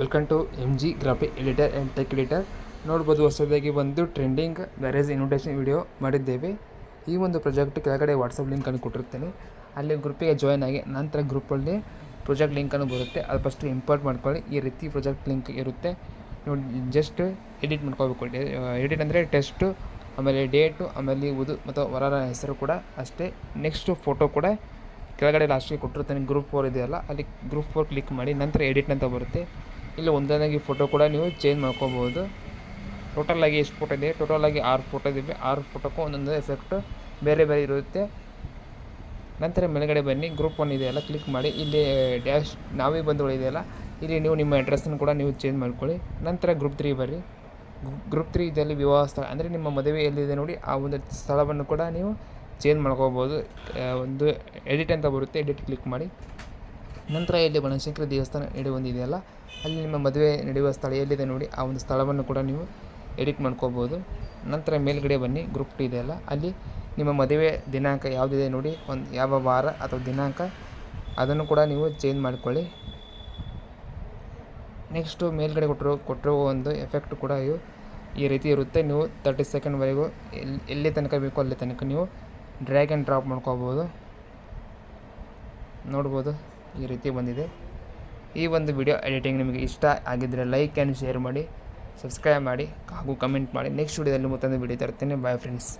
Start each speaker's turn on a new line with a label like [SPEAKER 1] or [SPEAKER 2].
[SPEAKER 1] welcome to M G graphic editor and tech editor ನೋಡ್ಬೋದು, ಹೊಸದಾಗಿ ಒಂದು ಟ್ರೆಂಡಿಂಗ್ ಮ್ಯಾರೇಜ್ ಇನ್ವಿಟೇಷನ್ ವಿಡಿಯೋ ಮಾಡಿದ್ದೇವೆ. ಈ ಒಂದು ಪ್ರಾಜೆಕ್ಟ್ ಕೆಳಗಡೆ ವಾಟ್ಸಪ್ ಲಿಂಕನ್ನು ಕೊಟ್ಟಿರ್ತೇನೆ ಅಲ್ಲಿ ಗ್ರೂಪಿಗೆ ಜಾಯ್ನ್ ಆಗಿ ನಂತರ ಗ್ರೂಪಲ್ಲಿ ಪ್ರಾಜೆಕ್ಟ್ ಲಿಂಕನ್ನು ಬರುತ್ತೆ. ಅದು ಫಸ್ಟ್ ಇಂಪೋರ್ಟ್ ಮಾಡ್ಕೊಳ್ಳಿ. ಈ ರೀತಿ ಪ್ರಾಜೆಕ್ಟ್ ಲಿಂಕ್ ಇರುತ್ತೆ. ನೋಡಿ ಜಸ್ಟ್ ಎಡಿಟ್ ಮಾಡ್ಕೋಬೇಕು ಎಡಿಟ್ ಅಂದರೆ ಟೆಸ್ಟು ಆಮೇಲೆ ಡೇಟು ಆಮೇಲೆ ಉದು ಮತ್ತು ವರರ ಹೆಸರು ಕೂಡ ಅಷ್ಟೇ. ನೆಕ್ಸ್ಟು ಫೋಟೋ ಕೂಡ ಕೆಳಗಡೆ ಲಾಸ್ಟಿಗೆ ಕೊಟ್ಟಿರ್ತಾನೆ ಗ್ರೂಪ್ ಫೋರ್ ಇದೆಯಲ್ಲ, ಅಲ್ಲಿ ಗ್ರೂಪ್ ಫೋರ್ ಕ್ಲಿಕ್ ಮಾಡಿ ನಂತರ ಎಡಿಟ್ ಅಂತ ಬರುತ್ತೆ. ಇಲ್ಲಿ ಒಂದೊಂದಾಗಿ ಫೋಟೋ ಕೂಡ ನೀವು ಚೇಂಜ್ ಮಾಡ್ಕೋಬೋದು. ಟೋಟಲ್ ಆಗಿ ಎಷ್ಟು ಫೋಟೋ ಇದೆ? ಟೋಟಲ್ ಆಗಿ ಆರು ಫೋಟೋ ಇದೆ ಆರು ಫೋಟೋಕ್ಕೂ ಒಂದೊಂದು ಎಫೆಕ್ಟ್ ಬೇರೆ ಬೇರೆ ಇರುತ್ತೆ. ನಂತರ ಮೇಲ್ಗಡೆ ಬನ್ನಿ. ಗ್ರೂಪ್ ಒನ್ ಇದೆಯಲ್ಲ ಕ್ಲಿಕ್ ಮಾಡಿ. ಇಲ್ಲಿ ಡ್ಯಾಶ್ ನಾವೇ ಬಂಧುಗಳು ಇದೆಯಲ್ಲ, ಇಲ್ಲಿ ನೀವು ನಿಮ್ಮ ಅಡ್ರೆಸ್ಸನ್ನು ಕೂಡ ನೀವು ಚೇಂಜ್ ಮಾಡ್ಕೊಳ್ಳಿ. ನಂತರ ಗ್ರೂಪ್ ತ್ರೀ ಬರ್ರಿ. ಗ್ರೂಪ್ ತ್ರೀ ಇದರಲ್ಲಿ ವಿವಾಹ ಸ್ಥಳ, ಅಂದರೆ ನಿಮ್ಮ ಮದುವೆ ಎಲ್ಲಿದೆ ನೋಡಿ, ಆ ಒಂದು ಸ್ಥಳವನ್ನು ಕೂಡ ನೀವು ಚೇಂಜ್ ಮಾಡ್ಕೋಬೋದು. ಒಂದು ಎಡಿಟ್ ಅಂತ ಬರುತ್ತೆ. ಎಡಿಟ್ ಕ್ಲಿಕ್ ಮಾಡಿ. ನಂತರ ಇಲ್ಲಿ ಬನಶಂಕರ ದೇವಸ್ಥಾನ ಎಡೆ ಒಂದಿದೆಯಲ್ಲ ಅಲ್ಲಿ ನಿಮ್ಮ ಮದುವೆ ನಡೆಯುವ ಸ್ಥಳ ಎಲ್ಲಿದೆ ನೋಡಿ, ಆ ಒಂದು ಸ್ಥಳವನ್ನು ಕೂಡ ನೀವು ಎಡಿಟ್ ಮಾಡ್ಕೋಬೋದು. ನಂತರ ಮೇಲ್ಗಡೆ ಬನ್ನಿ, ಗ್ರೂಪ್ ಟು ಇದೆಯಲ್ಲ ಅಲ್ಲಿ? ನಿಮ್ಮ ಮದುವೆ ದಿನಾಂಕ ಯಾವುದಿದೆ ನೋಡಿ, ಒಂದು ಯಾವ ವಾರ ಅಥವಾ ದಿನಾಂಕ, ಅದನ್ನು ಕೂಡ ನೀವು ಚೇಂಜ್ ಮಾಡಿಕೊಳ್ಳಿ. ನೆಕ್ಸ್ಟು ಮೇಲ್ಗಡೆ ಕೊಟ್ಟರು, ಕೊಟ್ಟಿರೋ ಒಂದು ಎಫೆಕ್ಟ್ ಕೂಡ ಇವು. ಈ ರೀತಿ ಇರುತ್ತೆ. ನೀವು ತರ್ಟಿ ಸೆಕೆಂಡ್ವರೆಗೂ ಎಲ್ಲಿ ಎಲ್ಲಿ ತನಕ ಬೇಕೋ ಅಲ್ಲಿ ತನಕ ನೀವು ಡ್ರ್ಯಾಗ್ ಆ್ಯಂಡ್ ಡ್ರಾಪ್ ಮಾಡ್ಕೋಬೋದು. ನೋಡ್ಬೋದು. ಈ ರೀತಿ ಬಂದಿದೆ. ಈ ಒಂದು ವಿಡಿಯೋ ಎಡಿಟಿಂಗ್ ನಿಮಗೆ ಇಷ್ಟ ಆಗಿದ್ದರೆ ಲೈಕ್ ಆ್ಯಂಡ್ ಶೇರ್ ಮಾಡಿ ಸಬ್ಸ್ಕ್ರೈಬ್ ಮಾಡಿ ಹಾಗೂ ಕಮೆಂಟ್ ಮಾಡಿ. ನೆಕ್ಸ್ಟ್ ವಿಡಿಯೋದಲ್ಲಿ ಮತ್ತೊಂದು ವಿಡಿಯೋ ತರ್ತೀನಿ. Bye friends